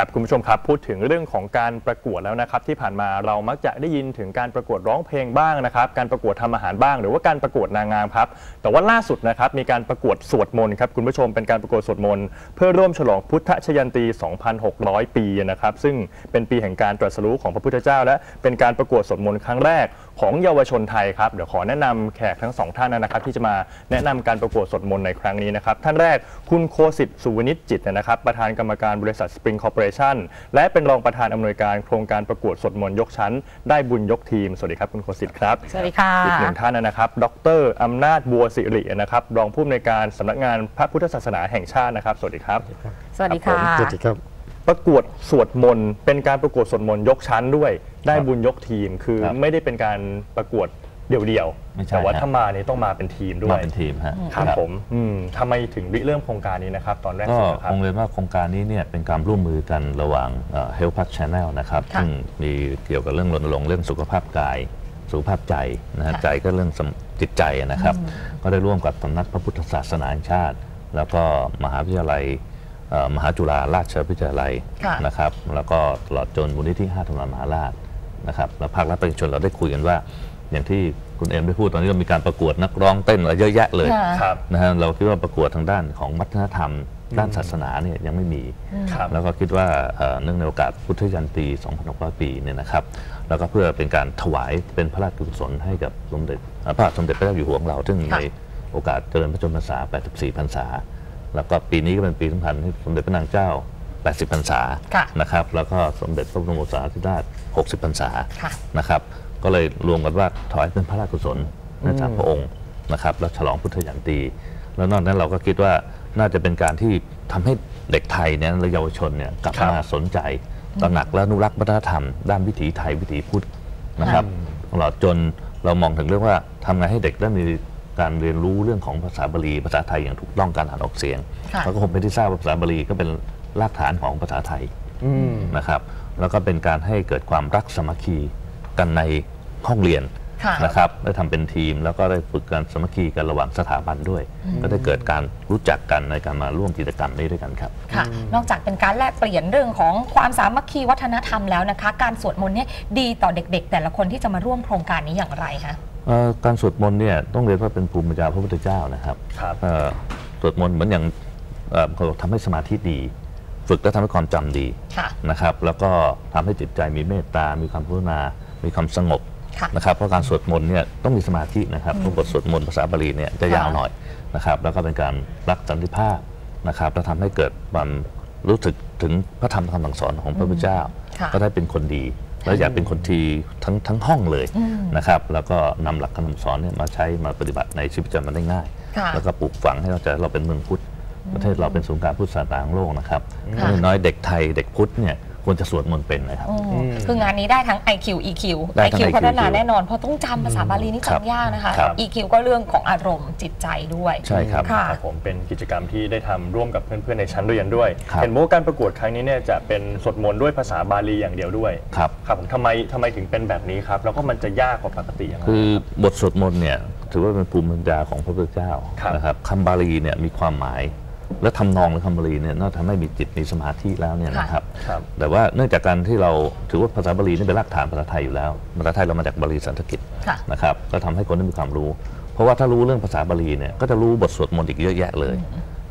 ครับคุณผู้ชมครับพูดถึงเรื่องของการประกวดแล้วนะครับ ที่ผ่านมาเรามักจะได้ยินถึงการประกวดร้องเพลงบ้างนะครับ การประกวดทำอาหารบ้าง หรือว่าการประกวดนางงามครับแต่ว่าล่าสุดนะครับมีการประกวดสวดมนต์ครับคุณผู้ชมเป็นการประกวดสวดมนต์เพื่อร่วมฉลองพุทธชยันตี 2,600 ปีนะครับซึ่งเป็นปีแห่งการตรัสรู้ของพระพุทธเจ้า และเป็นการประกวดสวดมนต์ครั้งแรก ของเยาวชนไทยครับเดี๋ยวขอแนะนำแขกทั้งสองท่านนะครับ ที่จะมาแนะนำการประกวดสวดมนต์ในครั้งนี้นะครับ ท่านแรกคุณโคสิทธิ์สุวนิจจิตนะครับ ประธานกรรมการบริษัทสปริงคอร์ปอเรชั่นและเป็นรองประธานอำนวยการโครงการประกวดสวดมนต์ยกชั้น ได้บุญยกทีมสวัสดีครับคุณโคสิทธิ์ครับสวัสดีค่ะอีกหนึ่งท่านนะครับ ดรอำนาจบัวสิรินะครับรองผู้อำนวยการสำนักงานพระพุทธศาสนาแห่งชาตินะครับ สวัสดีครับ สวัสดีค่ะครับผมสวัสดีครับ ประกวดสวดมนต์เป็นการประกวดสวดมนต์ยกชั้นด้วย ได้บุญยกทีมคือครับไม่ได้เป็นการประกวดเดี่ยวไม่ๆใช่แต่ว่าฮะ ถ้ามานี่ต้องมาเป็นทีมด้วมายเป็นทีมฮะครับผมอืมทำไมถึงริเริ่มโครงการนี้นะครับ ตอนแรกก็สุดนะคครับงเรียนว่าโครงการนี้เนี่ยเป็นการร่วมมือกันระหว่างเอ่อ Health Path Channel นะครับค่ะซึ่งมีเกี่ยวกับเรื่องรณรงค์เรื่องสุขภาพกาย สุขภาพใจนะฮะค่ะใจก็เรื่องสมจิตใจนะครับ ก็ได้ร่วมกับสำนักพระพุทธศาสนาแห่งชาติ แล้วก็มหาวิทยาลัยเอ่อ มหาจุฬาราชวิทยาลัยค่ะนะครับ แล้วก็ตลอดจนมูลนิธิ5ธรรมมหาราชนะครับแล้วภาครัฐประชาชนเราได้คุยกันว่า อย่างที่คุณเอ็มได้พูดตอนนี้เรามีการประกวดนักร้องเต้นอะไรเยอะแยะเลยค่ะครับนะฮะเราคิดว่าประกวดทางด้านของวัฒนธรรม ด้านศาสนาเนี่ยยังไม่มีครับแล้วก็คิดว่าเอ่อเนื่องในโอกาสพุทธยันตี 2,600 ปีเนี่ยนะครับ แล้วก็เพื่อเป็นการถวายเป็นพระราชกุศลให้กับสมเด็จเอ่อพระบาทสมเด็จพระเจ้าอยู่หัวของเราซึ่งค่ะในโอกาสเจริญพระชนมพรรษา 84 พรรษา แล้วก็ปีนี้ก็เป็นปีสำคัญที่สมเด็จพระนางเจ้า 80พรรษาค่ะนะครับ แล้วก็สมเด็จพระบรมโอรสาธิราช60พรรษาค่ะ นะครับ ก็เลยรวมกันว่าถวายเป็นพระราชกุศลเนื่องจากพระองค์นะครับ แล้วฉลองพุทธยันตี แล้วนอกจากนั้นเราก็คิดว่าน่าจะเป็นการที่ทำให้เด็กไทยเนี่ยและเยาวชนเนี่ยกลับครับมาสนใจตระหนักและอนุรักษ์วัฒนธรรมด้านวิถีไทยวิถีพุทธนะครับตลอดจนเรามองถึงเรื่องว่าทำไงให้เด็กได้มี การเรียนรู้เรื่องของภาษาบาลีภาษาไทยอย่างถูกต้องการอ่านออกเสียงค่ะแล้วก็คงเป็นที่ทราบว่าภาษาบาลีก็เป็นรากฐานของภาษาไทยอืมนะครับแล้วก็เป็นการให้เกิดความรักสามัคคีกันในห้องเรียนค่ะนะครับได้ทำเป็นทีมแล้วก็ได้ฝึกการสามัคคีกันระหว่างสถาบันด้วย ก็ได้เกิดการรู้จักกันในการมาร่วมกิจกรรมนี้ด้วยกันครับค่ะนอกจากเป็นการแลกเปลี่ยนเรื่องของความสามัคคีวัฒนธรรมแล้วนะคะ การสวดมนต์เนี่ยดีต่อเด็ก ๆ แต่ละคนที่จะมาร่วมโครงการนี้อย่างไรคะเอ่อ การสวดมนต์เนี่ยต้องเรียนว่าเป็นภูมิปัญญาพระพุทธเจ้านะครับครับเอ่อสวดมนต์เหมือนอย่างเอ่อเขาบอกทำให้สมาธิดี ฝึกและทำให้ความจำดีค่ะนะครับ แล้วก็ทำให้จิตใจมีเมตตา มีความกรุณา มีความสงบค่ะนะครับเพราะการสวดมนต์เนี่ยต้องมีสมาธินะครับเพราะบทสวดมนต์ภาษาบาลีเนี่ยจะยาวหน่อยนะครับ แล้วก็เป็นการรักสันติภาพนะครับแล้วทำให้เกิดความรู้สึกถึงพระธรรมคำสั่งสอนของพระพุทธเจ้าค่ะก็ได้เป็นคนดี แล้วอยากเป็นคนดีทั้งทั้งห้องเลยนะครับแล้วก็นำหลักคำสอนเนี่ยมาใช้มาปฏิบัติในชีวิตประจำวันได้ง่ายค่ะแล้วก็ปลูกฝังให้เราใจเราเป็นเมืองพุทธประเทศเราเป็นศูนย์กลางพุทธศาสนาของโลกนะครับค่ะอย่างน้อยเด็กไทยเด็กพุทธเนี่ย ควรจะสวดมนต์เป็นนะครับอืมคืองานนี้ได้ทั้ง IQ EQ ได้ทั้ง IQ IQ พัฒนาแน่นอน เพราะต้องจำภาษาบาลีนี่ครับจำยากนะคะ ครับ EQ ก็เรื่องของอารมณ์จิตใจด้วย ใช่ครับ ค่ะครับผมเป็นกิจกรรมที่ได้ทำร่วมกับเพื่อนๆในชั้นเรียนด้วย ครับ เห็นว่าการประกวดครั้งนี้เนี่ยจะเป็นสวดมนต์ด้วยภาษาบาลีอย่างเดียวด้วย ครับ ครับผมทำไมทำไมถึงเป็นแบบนี้ครับ แล้วก็มันจะยากกว่าปกติยังไง คือบทสวดมนต์เนี่ยถือว่าเป็นภูมิปัญญาของพระพุทธเจ้าครับ นะครับคำบาลีเนี่ยมีความหมาย และทำนองในคำบาลีเนี่ยน่าทำให้มีจิตมีสมาธิแล้วเนี่ยนะครับครับ แต่ว่าเนื่องจากการที่เราถือว่าภาษาบาลีนี่เป็นรากฐานภาษาไทยอยู่แล้วภาษาไทยเรามาจากบาลีสันสกฤตค่ะนะครับก็ทำให้คนได้มีความรู้ เพราะว่าถ้ารู้เรื่องภาษาบาลีเนี่ยก็จะรู้บทสวดมนต์อีกเยอะแยะเลย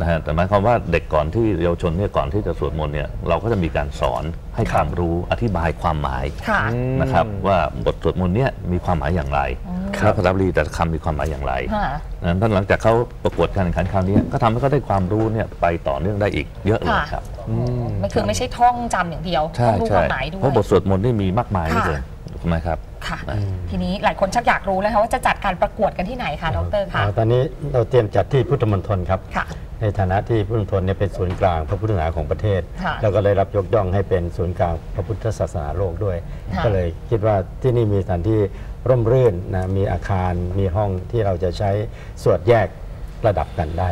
นะฮะแต่หมายความว่าเด็กก่อนที่เยาวชนเนี่ยก่อนที่จะสวดมนต์เนี่ยเราก็จะมีการสอนให้ความรู้อธิบายความหมายค่ะนะครับว่าบทสวดมนต์เนี้ยมีความหมายอย่างไร และภาษาบาลีแต่ละคำมีความหมายอย่างไรค่ะนั้นท่านหลังจากเขาประกวดการแข่งขันคราวนี้ก็ทำให้เขาได้ความรู้เนี่ยไปต่อเนื่องได้อีกเยอะเลยค่ะครับไม่คือไม่ใช่ท่องจำอย่างเดียวใช่ต้องรู้คใช่วามหมายด้วเพราะบยทสวดมนต์นี่มีมากมายเหลยค่ะถูกไหมครับค่ะทีนี้หลายคนชักอยากรู้แล้วค่ะว่าจะจัดการประกวดกันที่ไหนคะดรคะอ่าตอนนี้เราเตรียมจัดที่พุทธมณฑลครับค่ะ ในฐานะที่พุทธมณฑลเนี่ยเป็นศูนย์กลางพระพุทธศาสนาของประเทศค่ะแล้วก็เลยรับยกย่องให้เป็นศูนย์กลางพระพุทธศาสนาโลกด้วยค่ะก็เลยคิดว่าที่นี่มีสถานที่ร่มรื่นนะมีอาคารมีห้องที่เราจะใช้สวดแยกระดับกันได้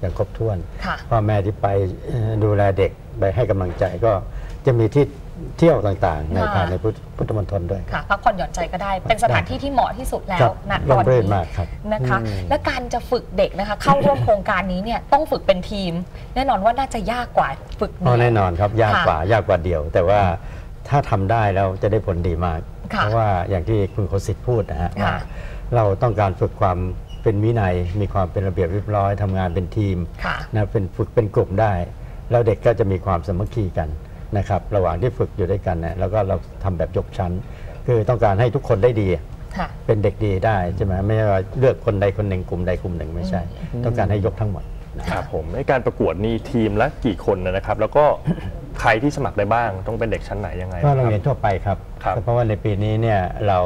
อย่างครบถ้วนค่ะพ่อแม่ที่ไปเอ่อดูแลเด็กไปให้กำลังใจก็จะมีที่ เที่ยวต่างๆ ในค่ะภายในพุทธพุทธมณฑลด้วยค่ะพักผ่อนหย่อนใจก็ได้ เป็นสถานที่ที่เหมาะที่สุดแล้ควรับณตร่อมนรื่นนี้มากครับนะคะอืมและการจะฝึกเด็กนะคะเข้าร่วมโครงการนี้เนี่ยต้องฝึกเป็นทีม แน่นอนว่าน่าจะยากกว่าฝึกอ๋อเดี่ยวแน่นอนครับยากค่ะกว่ายากกว่าเดียว แต่ว่าถ้าทำได้แล้วจะได้ผลดีมากค่ะเพราะว่าอย่างที่คุณโคสิทธิ์พูดนะฮะค่ะว่าเราต้องการฝึกความเป็นวินัย มีความเป็นระเบียบเรียบร้อยทำงานเป็นทีมค่ะนะเป็นฝึกเป็นกลุ่มได้ แล้วเด็กก็จะมีความสามัคคีกัน นะครับระหว่างที่ฝึกอยู่ด้วยกันเนี่ยแล้วก็เราทำแบบยกชั้น คือต้องการให้ทุกคนได้ดีค่ะเป็นเด็กดีได้ใช่ไหมไม่ใช่ว่าเลือกคนใดคนหนึ่งกลุ่มใดกลุ่มหนึ่งไม่ใช่ ต้องการให้ยกทั้งหมดนะครับผมในการประกวดนี่ทีมละกี่คนนะครับ แล้วก็ใครที่สมัครได้บ้างต้องเป็นเด็กชั้นไหนยังไงก็บ้างโรงคเรีรัยบนทั่วไปครับครับ เพราะว่าในปีนี้เนี่ยเรา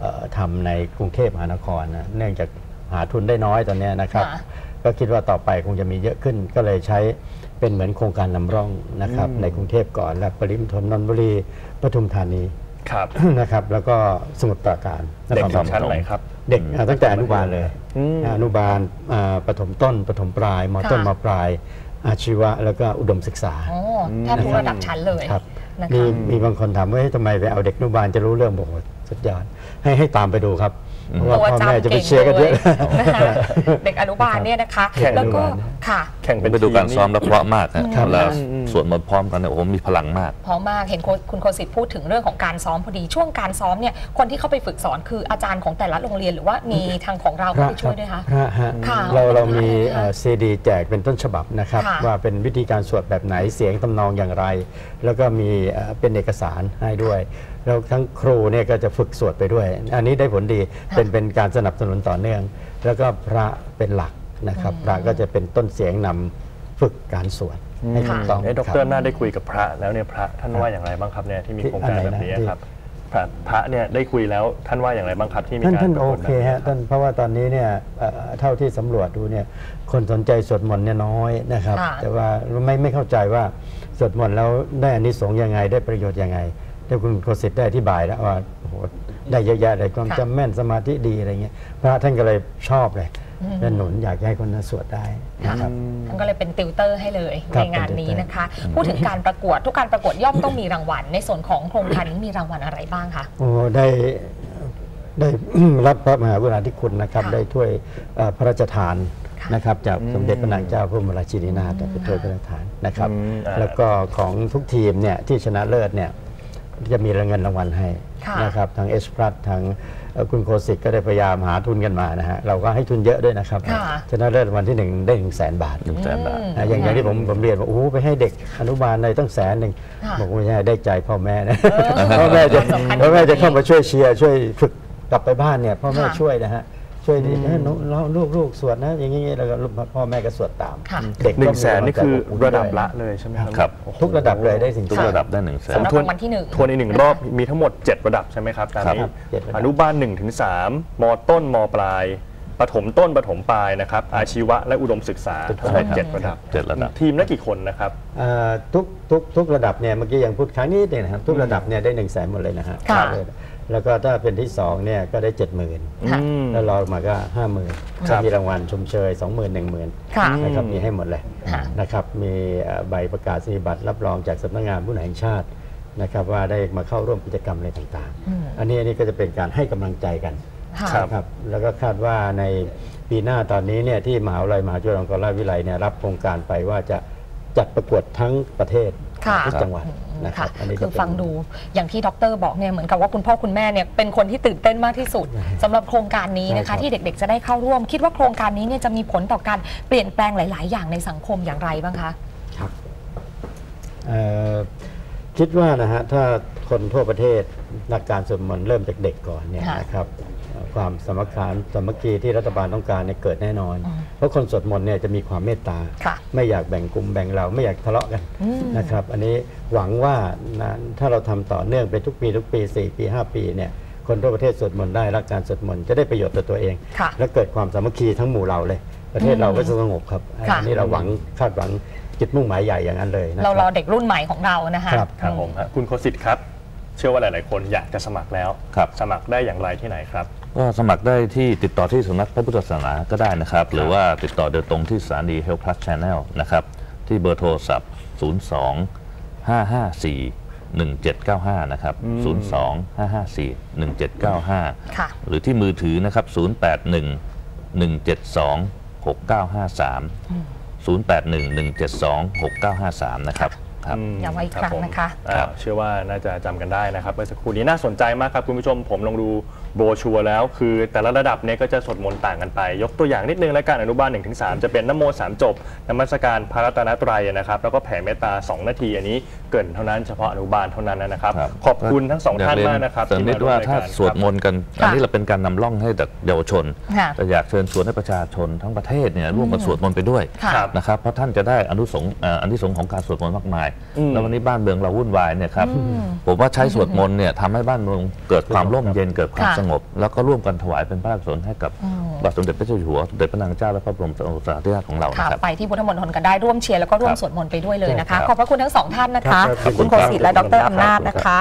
เอ่อทำในกรุงเทพมหานครนะเนื่องจากหาทุนได้น้อยตอนเนี้ยนะครับค่ะก็คิดว่าต่อไปคงจะมีเยอะขึ้นก็เลยใช้ เป็นเหมือนโครงการนำร่องนะครับในกรุงเทพก่อน และปริมณฑลนนทบุรีปทุมธานีครับนะครับ แล้วก็สมุทรปราการเด็กนคถึรงชั้นไหนครับ เด็กอ่าตั้งแต่อนุบาลเลยอืมอนุบาลอ่าประถมต้นประถมปลายมต้นค่ะมปลาย อาชีวะแล้วก็อุดมศึกษาโอ้แทบทุกระดับชั้นเลยครับนะมีคะมีบางคนถามว่าเฮ้ยทำไมไปเอาเด็กอนุบาลจะรู้เรื่องบอกว่า สุดยอดให้ให้ตามไปดูครับเพราะว่าตัวพ่อแม่จำจะไปเก่งเชียร์กันเยอะเลยนะคะเด็กอนุบาลเนี่ยนะคะแข่งแล้วก็อนุบาลค่ะ แข่งผเป็มนไปดูการทีมซ้อมนี่แล้วเพราะมากนะครับเวลาอืมอืมสวดมนต์พร้อมกันเนี่ยโอ้โหมีพลังมากเพราะมากเห็นโคคุณโคสิทธิ์พูดถึงเรื่องของการซ้อมพอดีช่วงการซ้อมเนี่ยคนที่เข้าไปฝึกสอนคืออาจารย์ของแต่ละโรงเรียนหรือว่ามีทางของเราพระเข้าไปช่วยด้วยคะพระฮะค่ะเราเรามีค่ะซีดีแจกเป็นต้นฉบับนะครับค่ะว่าเป็นวิธีการสวดแบบไหนเสียงทำนองอย่างไร แล้วก็มีเอ่อเป็นเอกสารให้ด้วย แล้วทั้งครูเนี่ยก็จะฝึกสวดไปด้วย อันนี้ได้ผลดีเป็นเป็นการสนับสนุนต่อเนื่อง แล้วก็พระเป็นหลักนะครับ พระก็จะเป็นต้นเสียงนำฝึกการสวดให้ถูกต้องเอ้ดครบน่าได้คุยกับพระแล้วเนี่ยพระท่านว่าอย่างไรบ้างครับเนี่ยที่มีที่โครงการอันไหนแบบนะนี้ที่ครับพระพระเนี่ยได้คุยแล้วท่านว่าอย่างไรบ้างครับที่มีท่านการท่านประโอกวดเคแบบนี้ฮะครัท่าบนเพราะว่าตอนนี้เนี่ยเอ่อเท่าที่สำรวจดูเนี่ยคนสนใจสวดมนต์เนี่ยน้อยนะครับค่ะแต่ว่าไม่ไม่เข้าใจว่าสวดมนต์แล้วได้อานิสงส์ยังไงได้ประโยชน์ยังไง แต่คุณโคสิทธิ์ได้อธิบายแล้วว่าโอ้โหได้เยอะแยะเลยความค่ะ จำแม่นสมาธิดีอะไรเงี้ยพระท่านก็เลยชอบเลยและหนุนอยากให้คนนั้นสวดได้นะครับ ท่านก็เลยเป็นติวเตอร์ให้เลยครัในบงานเป็นติวนี้เตอร์นะคะ พูดถึงการประกวดทุกการประกวดย่อมต้องมีรางวัล ในส่วนของโครงการนี้มีรางวัลอะไรบ้างคะ โอ้ได้ได้ รับพระมหากรุณาธิคุณนะครับ ค่ะได้ถ้วยเอ่อพระราชทานค่ะนะครับ จากสมเด็จพระนางเจ้าพระบรมราชินีนาถเป็นถ้วยพระราชทานนะครับ อืมอ่า แล้วก็ของทุกทีมเนี่ยที่ชนะเลิศเนี่ย จะมีรางเงินรางวัลให้ค่ะนะครับทางเอสพลัสทางเอ่อคุณโคสิกก็ได้พยายามหาทุนกันมานะฮะเราก็ให้ทุนเยอะด้วยนะครับค่ะชนะเลิศรางวันที่หนึ่งได้ถึงแสนบาทหนึ่งแสนบาทอืมอะอย่างอย่างที่ผมผมเรียนว่าโอ้โหไปให้เด็กอนุบาลในตั้งแสนหนึ่งค่ะบอกไม่ใช่ได้ใจพ่อแม่นะเออพ่อแม่จะสำคัญพ่อแม่จะเข้ามาช่วยเชียร์ช่วยฝึกกลับไปบ้านเนี่ยพ่อแม่ค่ะช่วยนะฮะ ช่วยดิเอ้ยหนูเราลูกลูกสวดนะ อย่างงี้แล้วก็ลูกพ่อแม่ก็สวดตามค่ะเด็กหนึ่ก็งมีแสนนี่คือวามใจระดับอบอุ่นละเลยใช่ไหมครับครับ ทุกระดับเลยได้ถึงทุกแสนระดับได้หนึ่งแสนสำหรับทวนรางวัลที่หนึ่งทวนอีกหนึ่งรอบมีทั้งหมด 7 ระดับใช่ไหมครับตามนี้ครับเจ็ดระดับอนุบาล1ถึง3มต้นมปลายประถมต้นประถมปลายนะครับ อาชีวะและอุดมศึกษาทั้งหมดเจ็ดระดับเจ็ดระดับ ทีมละกี่คนนะครับเอ่อทุกทุกทุกระดับเนี่ยเมื่อกี้ยังพูดครั้งนี้เนี่ยนะครับทุกระดับเนี่ยได้หนึ่งแสนหมดเลยนะฮะค่ะเลย แล้วก็ถ้าเป็นที่สองเนี่ยก็ได้เจ็ดหมื่นค่ะอืมแล้วรองมาก็ห้าหมื่นครับมีรางวัลชมเชยสองหมื่นหนึ่งหมื่นค่ะนะครับอืมมีให้หมดเลยค่ะนะครับมีเอ่อใบประกาศนียบัตรรับรองจากสำนักงานผู้แห่งชาตินะครับว่าได้มาเข้าร่วมกิจกรรมอะไรต่างอืมๆอันนี้อันนี้ก็จะเป็นการให้กำลังใจกันค่ะครับนะครับแล้วก็คาดว่าในปีหน้าตอนนี้เนี่ยที่มหาวิทยาลัยมหาจุฬาลงกรณราชวิทยาลัยเนี่ยรับโครงการไปว่าจะจัดประกวดทั้งประเทศค่ะทุกจังหวัด นะครัค่ะบอันนี้คืก็อเป็นฟังดูอย่างที่ดรบอกเนี่ยเหมือนกับว่าคุณพ่อคุณแม่เนี่ยเป็นคนที่ตื่นเต้นมากที่สุดสำหรับโครงการนี้นะใช่ครัคะบที่เด็กๆ จะได้เข้าร่วม คิดว่าโครงการนี้เนี่ยจะมีผลต่อการเปลี่ยนแปลงหลาย ๆ อย่างในสังคมอย่างไรบ้างคะครับเอ่อคิดว่านะฮะถ้าคนทั่วประเทศหลักการสวดมนต์เริ่มจากเด็กก่อนเนี่ยค่ะนะครับเอ่อ ความสามัคคีสามัคคีที่รัฐบาลต้องการเนี่ยเกิดแน่นอนอืมเพราะคนสวดมนต์เนี่ยจะมีความเมตตาค่ะไม่อยากแบ่งกลุ่มแบ่งเราไม่อยากทะเลาะกันอืมนะครับ อันนี้หวังว่านะถ้าเราทำต่อเนื่องไปทุกปีทุกปี 4 ปี 5 ปีเนี่ยคนทั่วประเทศสวดมนต์ได้รักการสวดมนต์จะได้ประโยชน์ต่อตัวเองค่ะและเกิดความสามัคคีทั้งหมู่เราเลย ประเทศเราก็จะสงบครับค่ะอันนี้เราหวังคาดหวังจุดมุ่งหมายใหญ่อย่างนั้นเลยนะคเรารับรอเด็กรุ่นใหม่ของเรานะคะครับครับผมฮะคุณโคสิตครับ เชื่อว่าหลาย ๆ คนอยากจะสมัครแล้วครับสมัครได้อย่างไรที่ไหนครับ ก็สมัครได้ที่ติดต่อที่สำนักพระพุทธศาสนาก็ได้นะครับ หรือว่าติดต่อโดยตรงที่สถานี Health Plus Channel นะครับ ที่เบอร์โทรศัพท์ 02 554 1795 นะครับ 02 554 1795ค่ะหรือที่มือถือนะครับ 081 172 6953 081 172 6953 นะครับ ครับมย้ำไว้อีกครั้งบผมนะคะอ่าเชื่อว่าน่าจะจำกันได้นะครับเมื่อสักครู่นี้น่าสนใจมากครับคุณผู้ชมผมลองดูโบรชัวร์แล้ว คือแต่ละระดับเนี่ยก็จะสวดมนต์ต่างกันไป ยกตัวอย่างนิดนึงแล้วกันอนุบาล1นถึงสจะเป็นนโมสามจบนมัสการพระรัตนตรัยนะครับ แล้วก็แผ่เมตตา 2 นาทีอันนี้เกรินเท่านั้นเฉพาะอนุบาลเท่านั้นนะครับครับขอบคุณทั้งสองท่านมากนะครับเสริมที่นิมาดร่วมว่าราถ้ายการสวดมนต์กันอันนี้เราเป็นการนำร่องให้เด็กเยาวชนค่ะแต่อยากเชิญชวนให้ประชาชนทั้งประเทศเนี่ยร่วมกันสวดมนต์ไปด้วยค่ะครับนะครับเพราะท่านจะได้อนุสงส์เอ่ออันที่สงส์ของการสวดมนต์มากมายอืมแล้ววันนี้บ้านเมืองเราวุ่นวายเนี่ยครับผมว่าใช้สวดมนต์เนี่ยทำให้บ้านเมืองเกิดความร่มเย็นเกิดความค่ะสงบ แล้วก็ร่วมกันถวายเป็นพระราชกุศลให้กับอืมบาทสมเด็จพระเจ้าอยู่หัวสมเด็จพระนางเจ้าและพระบรมโอรสาธิราชของเราค่ะนะครับไปที่พุทธมณฑลกันได้ร่วมเชียร์แล้วก็ร่วมครับสวดมนต์ไปด้วยเลยนะครัคะบขอบพระคุณทั้งสองท่านนะคะครับคุณโคสิตและดรอำนาจขอบคุณครับนะคะ